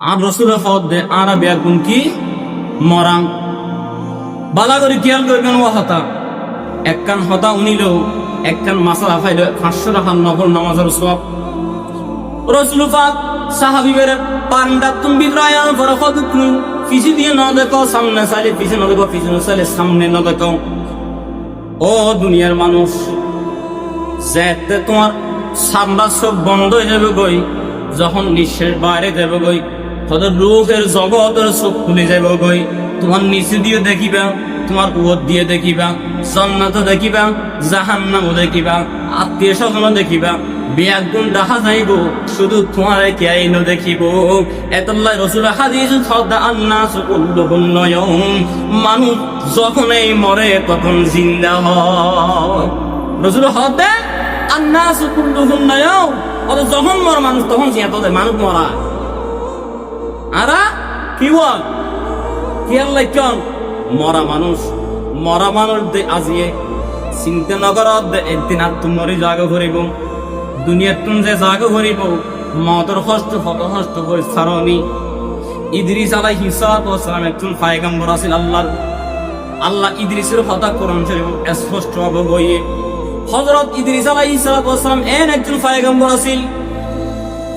আর রসুলের ফদ দে আর বিয়ার কি মরাং। বালা করে খেয়াল করবেন ও হতা? একখান হতা উনিলেও একখান মাসালা ফাইল পাঁচশো টাকার নফল নামাজের সব রসুল পাক সাহাবিবের পান্ডা তুমি রায়ান কত তুমি পিছি দিয়ে ন দেখো, সামনে চাইলে পিছনে দেখো পিছনে চাইলে সামনে ন দেখো। ও দুনিয়ার মানুষ, যেতে তোমার সাম্রাজ সব বন্ধ হয়ে যাবে গই, যখন নিঃশ্বাস বাইরে যাবে গই। তোদের রোগের জগতের চোখ খুলে যাবে গই তোমার নিচে দিয়ে দেখিবা, তোমার উপর দিয়ে দেখিবা জন্নাত দেখিবা, জাহান্নামও দেখিবা, আত্মীয় স্বজন দেখিবা বিয়াগুণ দেখা যাইব, শুধু তোমার কেন দেখিব? এতল্লাই রসুল হাদিস, সদা আন্না সুকুল্লুহুন নয়ম, মানুষ যখনই মরে তখন জিন্দা হয়। রসুল হতে আন্না সুকুল্লুহুন নয়ম অত যখন মর মানুষ, তখন জিয়া তোদের মানুষ মরা। আরা? কি বল? কি আল্লাহ কেন মরা মানুষ। মরা মানুষ দে আজিয়ে। চিন্তা নগরত দে একদিন আর তুমি জাগো করিব দুনিয়ার তুমি যে জাগো করিব মদর কষ্ট কত কষ্ট করে সারনি ইদ্রিস আলাই হিসাব সালাম একজন পায়গাম্বর আছিল আল্লাহর। আল্লাহ ইদ্রিসের কথা কোরআন শরীফ স্পষ্ট হবে বইয়ে হযরত ইদ্রিস আলাইহিস সালাম এন একজন পায়গাম্বর আছিল।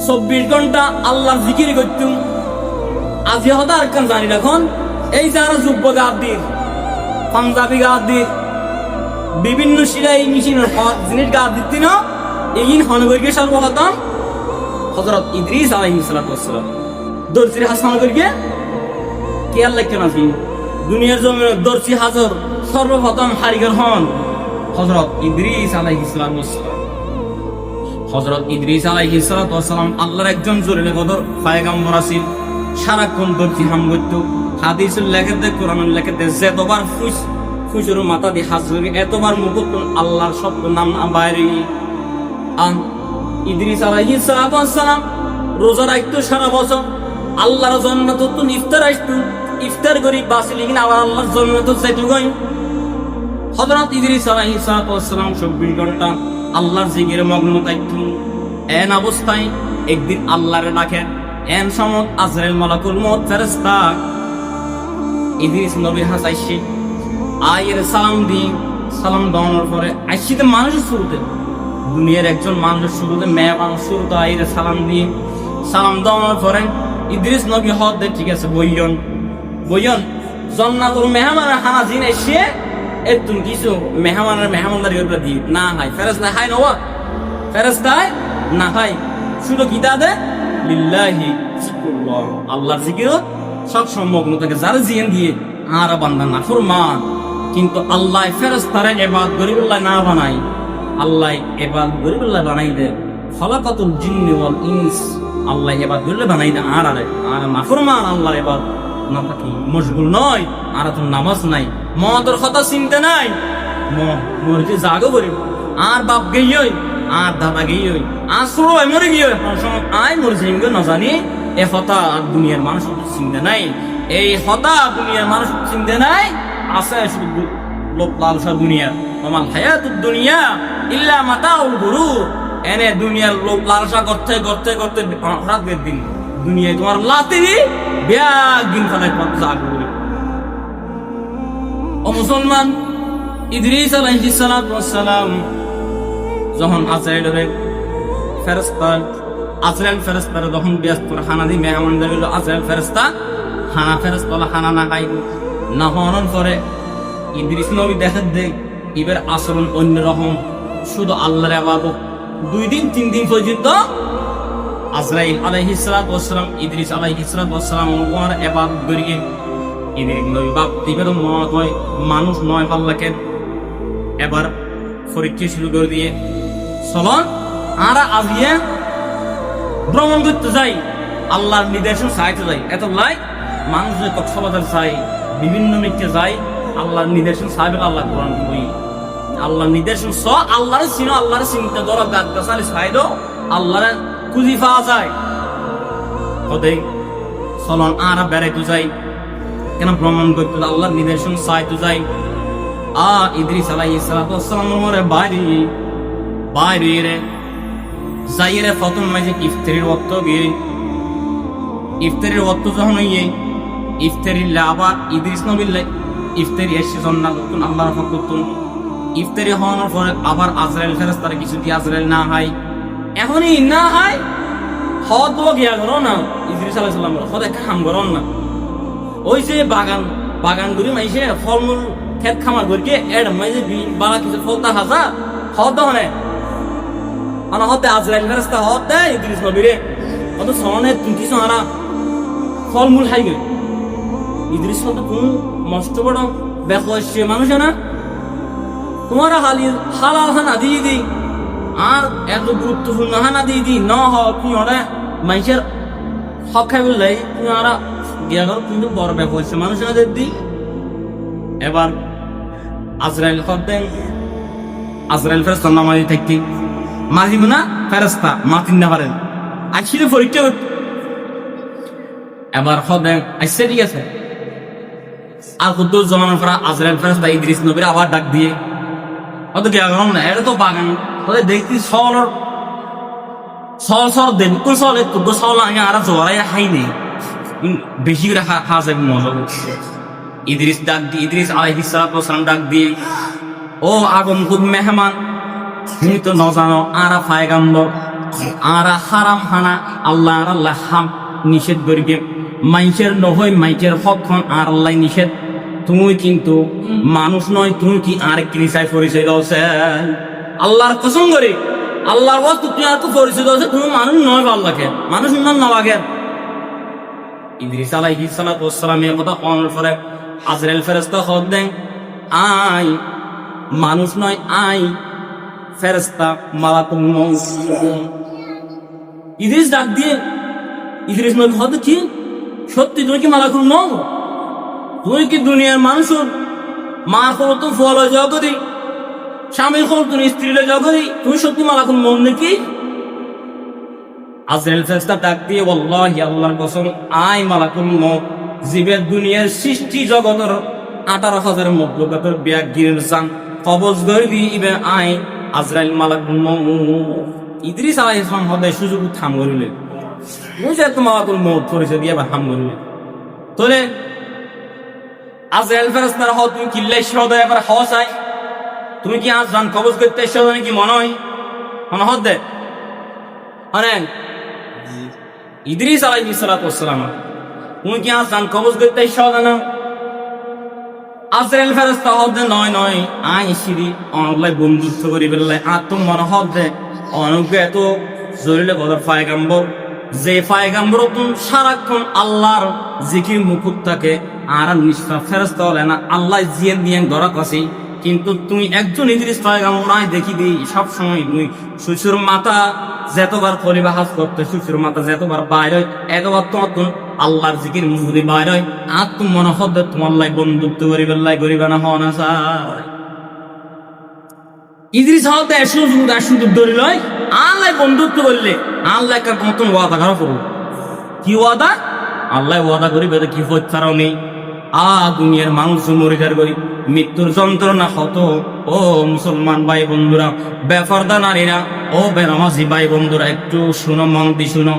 চব্বিশ ঘণ্টা আল্লাহ জিকির করতুম। আজি হতা আর জানি এখন। এই যারা যুব্য গাদ্দির পাঞ্জাবি গাদ্দির বিভিন্ন সিলাই মেশিনের জিনিস গাদ দিতি না। এইন হনগরকে সর্বপ্রথম হজরত ইদ্রিস আলাইহিস সালাম। দর্জির হাসান করিকে কে আল্লাহ কেন আছি দুনিয়ার জমিনে দর্জি হাজর সর্বপ্রথম হারিগর হন হজরত ইদ্রিস আলাইহিস সালাম। হজরত ইদ্রিস আলাইহিস সালাম আল্লাহর একজন জরুরি কদর, পায়গাম্বর আছিল। সারাক্ষণ দর্জি হাম করত হাদিসুল লেখাতে কোরআনুল লেখাতে যেতবার ফুস ফুসুর মাথা দিয়ে হাজর এতবার মুকুট আল্লাহর শব্দ নাম বাইরে আন, ইদ্রিস আলাইহিস সালাম, রোজা রাখতো সারা বছর। আল্লাহর জন্য তো তুন ইফতার আসতো, ইফতার করি বাসিলি কিনা আবার আল্লাহর জন্য তো যাইতো গই হযরত ইদ্রিস আলাইহিস সালাম চব্বিশ ঘণ্টা আল্লাহর জিকিরে মগ্ন থাকতো। এন অবস্থায় একদিন আল্লাহরে ডাকেন এন সমত আজরাইল মালাকুল মউত, ফেরেশতা ইদ্রিস নবী হাসাইছি আয়ের সালাম দি সালাম দেওয়ানোর পরে আইসিতে মানুষের শুরুতে, দুনিয়ার একজন মানুষের শুরুতে, মেয়ে মানুষ শুরুতে আয়ের সালাম দিয়ে সালাম দেওয়ানোর পরে ইদ্রিস নবী হদ দে ঠিক আছে, বইয়ন বইয়ন, জন্নাতুল মেহমান হানা জিন এসে এতুন কিছু মেহমানের মেহমানদারি করে দি না হাই ফেরেস্তা হাই নওয়া ফেরেস্তায় না হাই শুধু গীতা দে লিল্লাহি আল্লাহর জিকির সব সম্মগ্ন থাকে যারা জিয়ান দিয়ে আর বান্দা না, ফরমান। কিন্তু আল্লাহ ফেরেস্তারে এবাদ গরিবুল্লাহ না বানাই আল্লাহ এবাদ গরিবুল্লাহ বানাই দে। ফলাকাতুল জিন্নি ওয়াল ইনস। আল্লাহ এবাদ গরিবুল্লাহ বানাই দে আর আরে আর না, ফরমান, আল্লাহ এবাদ। না থাকি মশগুল নয় আর তো নামাজ নাই। মদর কথা চিনতে নাই। মরকে জাগো করিব আর বাপ গেই আর আর ছোট ভাই মরে গিয়ে আয় মরে যাইম না জানি এ হতা দুনিয়ার মানুষ চিনতে নাই। এই হতা দুনিয়ার মানুষ চিনতে নাই। আছে শুধু লোক লালসা দুনিয়া। আমার হায়াতুদ দুনিয়া ইল্লা মাতাউল গুরুর। এনে দুনিয়ার লোক লালসা করতে করতে করতে হঠাৎ দিন। দুনিয়ায় তোমার লাতি ব্যাগ দিন ফেলাই জাগো। ও মুসলমান, ইদ্রিস আলাইহিস সালাম যখন আজরাইলের ফেরেশতা, আজরাইল ফেরেশতার যখন ব্যস্ত হানা দি মেহমানদের হলো আজরাইল ফেরেশতা হানা ফেরেশতা হানা না খাই না হওয়ার পরে ইদ্রিস নবী দেখা দে এবার আচরণ অন্যরকম, শুধু আল্লাহর আবাদত। দুই দিন, তিন দিন পর্যন্ত আজরাইল আলাইহিস সালাম ইদ্রিস আলাইহিস সালাম ওর ইবাদত করিয়ে ইদ্রিস নবী বাপ তিবের নয়, মানুষ নয় পাল্লাকে এবার পরীক্ষা শুরু করে দিয়ে চলন আরা আজিয়ে ভ্রমণ করতে যাই, আল্লাহর নির্দেশন চাইতে যাই। এত লাই, মানুষ যে কক্সবাজার চাই বিভিন্ন মিটকে যাই আল্লাহর নির্দেশন চাইবে আল্লাহ কোরআন বই। আল্লাহর নির্দেশন স আল্লাহর চিনো, আল্লাহর চিন্তা ধরো, গাছ গাছালি দো, আল্লাহর খুঁজি পাওয়া যায়। হতে চলন আরা বেড়াইতে যাই, কেন ভ্রমণ করতে আল্লাহর নির্দেশন চাইতে যাই। আ, ইদ্রিস আলাইহিস সালামের মরে বাড়ি। রে যাইরে প্রথম মাঝে ইফতারির ওয়াক্ত গিয়ে ইফতারির অর্থ যখন হইয়ে ইফতারিল্লা আবার ইদ্রিস নবিল্লা ইফতারি এসে জন্না নতুন আল্লাহর ফকতুন ইফতারি হওয়ানোর পরে আবার আজরাইল ফেরেস্তারা কিছু দিয়ে আজরাইল না হয় এখনই না হয় হদ গিয়া করো না ইদ্রিস আলাইহিস সালাম হদ একটা কাম করো না ওই যে বাগান বাগান করি মাইছে ফলমূল খেত খামার করি এর মাইছে বালা কিছু ফলতা হাজা হদ দহনে আনা হতে আজরাইল ফেরেস্তা হতে ইদ্রিস নবীরে। অত সনে কিছু আনা ফলমূল খাই গেল। ইদ্রিস তো কোন মস্ত বড় বেকসে মানুষ না? তোমার হালি হালাল হানা দিয়ে দি আর এত গুরুত্বপূর্ণ হানা দিয়ে দি ন হ তুমি ওরা মানুষের হক খাই বললে, তুমি ওরা করো, কিন্তু বড় বেকসে মানুষ না দি এবার আজরাইল হতে আজরাইল ফেরেস্তা নামাজি থাকি মাজিব না ফেরেস্তা, মাতিন না পারেন। আসলে পরীক্ষা এবার হদে আসছে ঠিক আছে। আর কুদ্দুস জমানোর পর আজরাইল ফেরেস্তা ইদ্রিস নবীর আবার ডাক দিয়ে, অত না? এটা তো বাগান। দেখতি সলর সল সল দেন। কোন সলে কুদ্দুস সল আগে আর জোরাই হাই নেই। বেশি করে হা যাবে মজা ইদ্রিস ডাক দিয়ে, ইদ্রিস আলাইহিস ডাক দিয়ে, ও আগম খুব মেহমান তুমি তো আরা ফায়গাম্বর আরা হারাম হানা, আল্লাহ আর আল্লাহ হাম নিষেধ করিবে। মাইকের নহই মাইকের হকখন আর আল্লাহ নিষেধ। তুমি কিন্তু মানুষ নয়, তুমি কি আর কি নিশায় পরিচয় দাওছে? আল্লাহর কসম করি, আল্লাহর বস্তু তুমি আর তো পরিচয় দাওছে, তুমি মানুষ নয় আল্লাহকে, মানুষ নন না বাগে ইদ্রিস আলাইহিস সালাতু ওয়াস সালাম এই কথা কোনের পরে আজরাইল ফেরেশতা খবর দেন আই মানুষ নয় আই ফেরেস্তা মালাকুল ইদ্রিস ডাক দিয়ে, ইদ্রিস নবী হতে কি? সত্যি তুমি কি মালাকুল মউত? তুমি কি দুনিয়ার মানুষ মা করো তো ফল জগরি স্বামীর করো তুমি স্ত্রীর জগরি তুমি সত্যি মালাকুল মউত নাকি? আজরাইল ফেরেস্তা ডাক দিয়ে, ওয়াল্লাহি আল্লাহর কসম আই মালাকুল মউত জীবের দুনিয়ার সৃষ্টি জগতের আঠারো হাজার মকলুকাতের ব্যাগ গিরের চান কবজ গরিবি ইবে আই আজরাইল মালাক ইদ্রিস আলাইহিস সালাম হদে সুযোগ থাম করিলে। বুঝে তো মালাকুল মউত পরিচয় দিয়ে হাম করিলে। তোরে আজরাইল ফেরেশতার হদ তুমি কিল্লাই সদা এবার হাওয়া চাই। তুমি কি আজ জান কবজ করতে এসেছ নাকি মনে হয়? মনে হদ দে। অনেক ইদ্রিস আলাইহিস সালাতু ওয়াসসালাম তুমি কি আজ জান কবজ করতে এসেছ না আজরাইল ফেরেশতা হদে নয় নয় আই সিরি অনলাই বন্ধুত্ব করি বেললে, আর তো মনে হদে অনজ্ঞ এত জরিলে গদর ফায়গাম্বর যে ফায়গাম্বর তুমি সারাক্ষণ আল্লাহর জিকির মুকুট থাকে, আর নিষ্ঠা ফেরস্তা হলে না, আল্লাহ জিয়ে দিয়ে ধরা কাছে কিন্তু তুমি একজন ইদ্রিস ফায়গাম্বর নাই দেখি দিই সব সময় তুমি শ্বশুর মাতা যেতবার কলিবা হাজ করতে শ্বশুর মাতা যেতবার বাইরে এতবার তোমার তুমি আল্লাহর জিকির মুহুদি বাইরে আর তুমি মনে হদ্দে তোমার লাই বন্ধুত্ব করিবে লাই করিবে না হওয়া ইদ্রিস হতে ধরে আল্লাহ বন্ধুত্ব করলে আল্লাহ কার মতন ওয়াদা করা করব কি ওয়াদা? আল্লাহ ওয়াদা করিবে তো কি হচ্ছারাও নেই। আ দুনিয়ার মানুষ মরিদার করি মৃত্যুর যন্ত্রণা হত। ও মুসলমান ভাই বন্ধুরা নারীরা ও বেনামাজি ভাই বন্ধুরা, একটু শুনো, মন দি শুনো।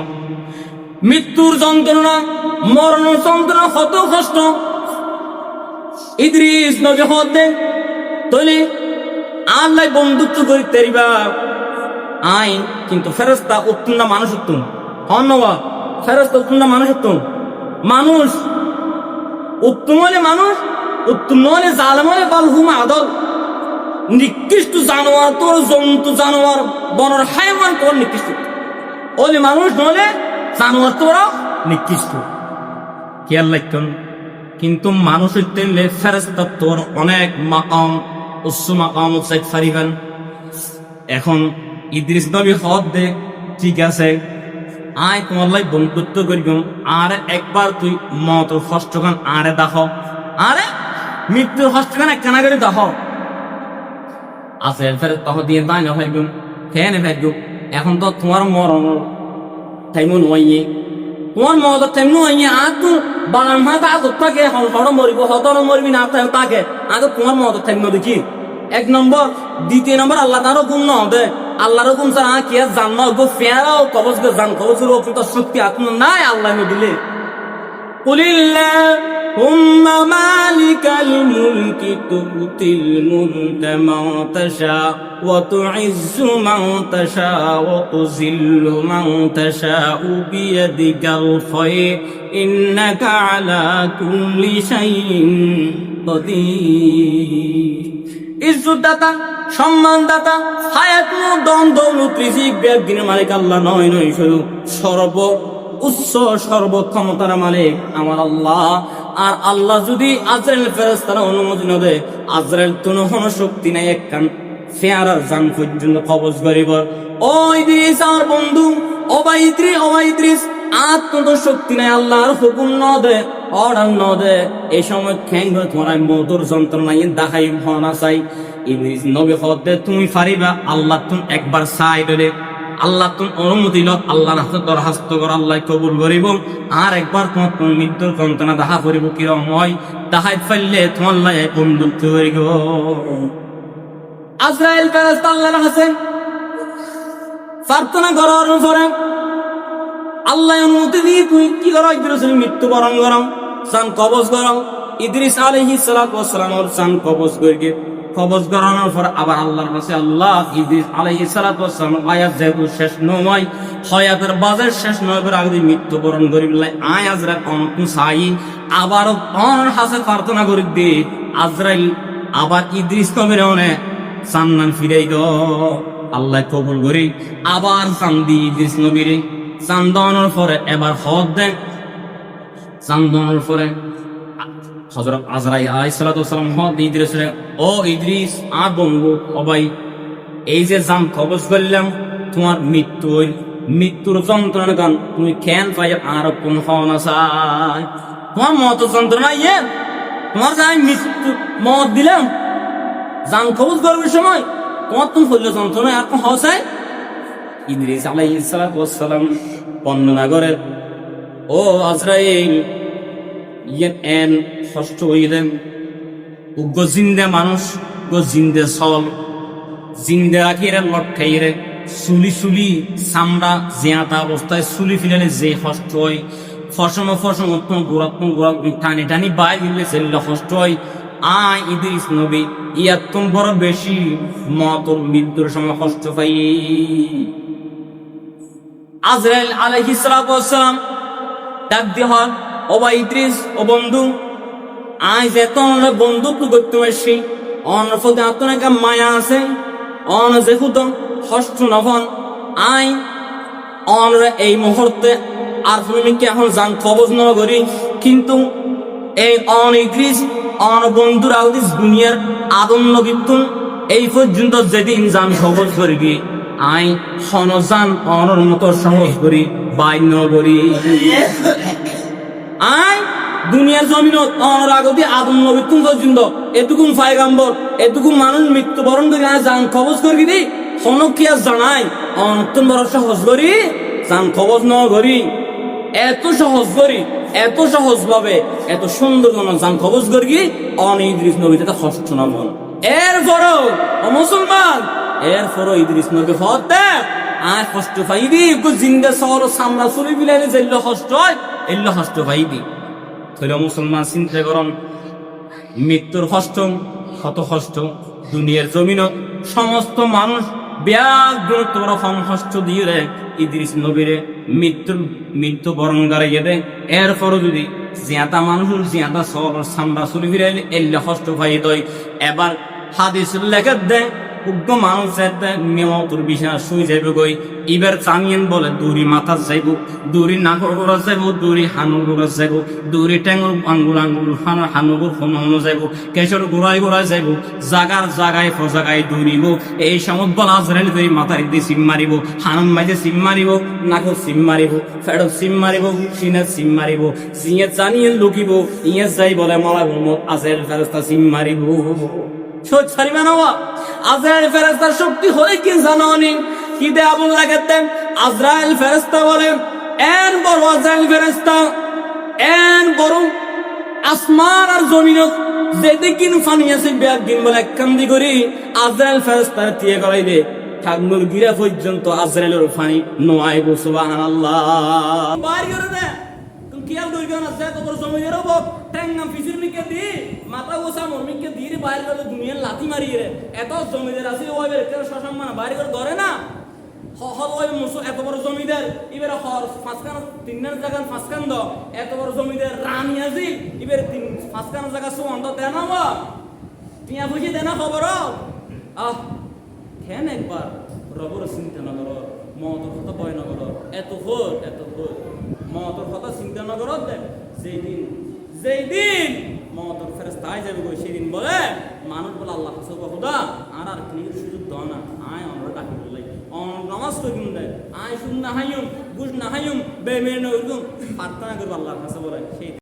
মৃত্যুর যন্ত্রণা, মরণ যন্ত্রণা, কত কষ্ট। ইদ্রিস নজর হতে তৈলি আল্লাহ বন্ধুত্ব করি তেরিবা। আইন, কিন্তু ফেরস্তা উত্তম না, মানুষ উত্তম। ধন্যবাদ ফেরস্তা উত্তম না, মানুষ উত্তম। মানুষ উত্তম হলে মানুষ, উত্তম হলে জালেম হলে বালহুম আদল। নিকৃষ্ট জানোয়ার, তোর জন্তু জানোয়ার, বনর হাইওয়ান তোর নিকৃষ্ট? ওলে মানুষ নহলে জানোয়ার তোরা নিকৃষ্ট। খেয়াল রাখতেন কিন্তু মানুষের তেলে ফেরেস্তা তোর অনেক মাকাম, উচ্চ মাকাম উচ্চাইত ফারিবেন এখন ইদ্রিস নবী হদ দে, ঠিক আছে, আয় তোমার লাই বন্ধুত্ব করিব আর একবার তুই মত হস্তখান আরে দেখ আরে মৃত্যুর হস্তখান একখানা করে দেখ আছে, ফের তহ দিয়ে তাই না ভাইগুম ফেনে ভাইগুম এখন তো তোমার মরণ টাইমও নয় তোমার মত টাইম নয় আর তো বাগান হাত আজ থাকে হড় মরিব হতর মরিবি না তাকে। আজ তোমার মত টাইম দেখি। এক নম্বর দ্বিতীয় নম্বর আল্লাহ তারও গুণ না হবে আল্লাহর হুকুম ছাড়া কি আর জান না গো ফেরাও কবজ গো জান কবজের উপর তো শক্তি আপনার নাই, আল্লাহ দিলে হুম মালিকাল মুলকি তুতিল মুলক মা তাশা ওয়া তুইজ্জু মা তাশা ওয়া তুযিল্লু মা তাশা বিয়াদিকাল খায়র ইন্নাকা আলা কুল্লি শাইইন সম্মানদাতা হায়াত মুদন দৌলত ব্যক্তির মালিক আল্লাহ নয় নয় শুধু সর্ব, উচ্চ সর্বক্ষমতার মালিক আমার আল্লাহ। আর আল্লাহ যদি আজরাইল ফেরেস্তারা অনুমতি না দেয়, আজরাইল কোনো কোনো শক্তি নাই এক কান ফেয়ারার জান পর্যন্ত কবজ করিব। ও ইদ্রিস আমার বন্ধু, অবাইত্রি, অবাইত্রিস আত্মত শক্তি নাই আল্লাহর হুকুম ন দে, অর্ডার ন দে। এই সময় খ্যাং তোমার মধুর যন্ত্রণা দেখাই হনা চাই। ইংলিশ নবী হতে তুমি পারিবা আল্লাহ তুমি একবার চাই দলে আল্লাহ তুমি অনুমতি ল আল্লাহর হাতে দরখাস্ত কর, আল্লাহ কবুল করিব। আর একবার তোমার তুমি মৃত্যুর যন্ত্রণা দেখা করিব, কিরম হয়, দেখাই ফেললে তোমার লাই লাগে বন্ধুত্ব করিব। আজরাইল ফেরেশতা আল্লাহর প্রার্থনা করার আল্লাহ অনুমতি দিয়ে তুই কি করো? ইদ্রিসের মৃত্যু বরণ করো চান কবজ করো। ইদ্রিস আলহি সালাতামের চান কবজ করি কবজ করানোর পর আবার আল্লাহর কাছে আল্লাহ ইদ্রিস আলহি সালাতাম আয়াত যেহেতু শেষ নয়, হয়াতের বাজার শেষ নয় করে আগে মৃত্যু বরণ করি বলে আয় আজরা অনতু চাই আবার অনর হাসে প্রার্থনা করি দে, আজরাইল আবার ইদ্রিস কবির অনেক চান্নান ফিরাই দ আল্লাহ কবুল করি, আবার চান্দি ইদ্রিস নবীরে চান্দনের পরে এবার হদ দেন চান্দনের পরে হজরত আজরাই আলাইসালাম ইদ্রিস ও ইদ্রিস, আর বন্ধু, অবাই, এই যে জাম কবজ করলাম, তোমার মৃত্যু মৃত্যুর যন্ত্রণা গান তুমি খেন পাই আর কোন হওয়া চাই? তোমার মত যন্ত্রণা ইয়ে তোমার যাই মৃত্যু মত দিলাম জান কবজ করবার সময় তোমার তুমি হইল যন্ত্রণা, আর কোন হওয়া চাই? ইদ্রিস আলাইহিসসালাম বর্ণনা করে ও আজরাইল ইয়েন এন ষষ্ঠ হইলেন উগ্র জিন্দে মানুষ গো জিন্দে সল জিন্দে রাখিরে লটকাইরে। সুলি সুলি সামড়া জিয়াতা অবস্থায় সুলি ফিরালে যে কষ্ট হয়। ফসম ফসম উত্তম গোড়াত্ম গোড়া টানি টানি বাই দিলে সেগুলো কষ্ট হয়। আয় ইদ্রিস নবী, ইয়াত্তম বড় বেশি। মতর মৃত্যুর সময় কষ্ট পাই। আজরাইল আলাইহিস সালাম ডাক দিয়ে ও বা ইদ্রিস, ও বন্ধু আই যে তোমরা বন্ধুত্ব করতে পারছি অন্য ফলে আপনার মায়া আছে, অন যে হুতম হস্ত নভন। আই অনরা এই মুহূর্তে আর কি এখন জান কবজ করি। কিন্তু এই অন ইদ্রিস, অন বন্ধুর আউদিস দুনিয়ার আদম নবিতুন এই পর্যন্ত যেদিন জান কবজ করবি। আই সনজান অনর মতো সহজ করি বাইন্য করি। আই দুনিয়ার জমিন অনর আগতি আদম নবী তুমি পর্যন্ত এটুকুন ফায়গাম্বর এটুকুন মানুষ মৃত্যুবরণ করি, আয়, জান কবজ করি দি আর জানাই, অনতুন বড় সহজ করি, জান কবজ ন করি। এত সহজ করি, এত সহজ ভাবে এত সুন্দর কোন জান কবজ করি অন ইদ্রিস নবী থেকে হস্ত নামন এরপরও, ও মুসলমান, এরপরও ইদ্রিস নবী হতে আর কষ্ট পাইবি জিন্দা শহর সামরা চুরি বিলাইলে যেগুলো কষ্ট হয় এগুলো কষ্ট পাইবি তাহলে মুসলমান চিন্তা করন, মৃত্যুর কষ্ট কত কষ্ট, দুনিয়ার জমিন সমস্ত মানুষ ব্যাগ রকম কষ্ট দিয়ে রে ইদ্রিস নবীরে মৃত্যুর মৃত্যু বরণ গাড়িয়ে দে এরপরও যদি জিয়াতা মানুষ জিয়াতা সব সামরা চুরি ফিরাইলে এলে কষ্ট ভাই দই এবার হাদিস লেখা দেয় উগ্র মানুষ নিয়মতুর বিছানা শুই যাইব গই ইবার চামিয়েন বলে দূরি মাথা যাইব দূরি নাকর গোড়া যাইব দূরি হানুর গোড়া যাইব দূরি টেঙ্গুর আঙ্গুল আঙ্গুল, হানো হানুগুর ফোন হনো যাইব, কেশর গোড়ায় গোড়ায় যাইব, জাগার জাগায় ফজাগায় দৌড়িব, এই সমত বলা আজরাইল করে মাথার দিয়ে সিম মারিব, হানুন মাঝে সিম মারিব নাকর সিম মারিব ফেডত সিম মারিব সিনে সিম মারিব সিয়ে জানিয়ে লুকিব ইয়ে যাই বলে, মলা গুমত আজের ফেরস্তা সিম মারিব। সোচ ছাড়িবে না আজরাইল ফেরেস্তার শক্তি হলে কি জানো নি? কি দে আবুল লাগাতে আজরাইল ফেরেস্তা বলে, এন বড় আজরাইল ফেরেস্তা এন বড় আসমান আর জমিনত যেদিকিন ফানি আছে ব্যাগ দিন বলে কান্দি করি, আজরাইল ফেরেস্তার দিয়ে করাই দে। ঠাকুর গিরা পর্যন্ত আজরাইলের ফানি নোয়াই সুবহানাল্লাহ। তুমি কিয়াল দই আছে তোর জমি এর বক। টেঙ্গাম ফিসির মিকে দি, মাথা গোসা মোর মিকে দি রে, বাইরে করে দুনিয়ার লাথি মারি রে। এত জমিদার আছে, ওই বের কেন সসম্মান বাড়ি করে ধরে না। হল ওই মুসো, এত বড় জমিদার এবারে হর ফাঁসকান তিনের জায়গা ফাঁসকান দ। এত বড় জমিদার রানী আজি। এবারে তিন ফাঁসকান জায়গা সো অন্ত দেন টিয়া বুঝি দেন খবর? আহ কেন একবার। রবর চিন্তা নগর মতর কথা বয় নগর। এত হোর এত হোর মতর কথা চিন্তা নগর যেই দিন যেই দিন মতর ফেরস্তা তাই যাবে গো, সেদিন বলে, মানুষ বলে, আল্লাহ কাছে খুদা আর আর কিনির সুযোগ দাও না, আয় অনরা ডাকি বললাই। অন নামাজ তো কিন দেয়, আয় শুন না হাইম বুঝ না হাইম বে মে নইরুম প্রার্থনা করব বলে, সেই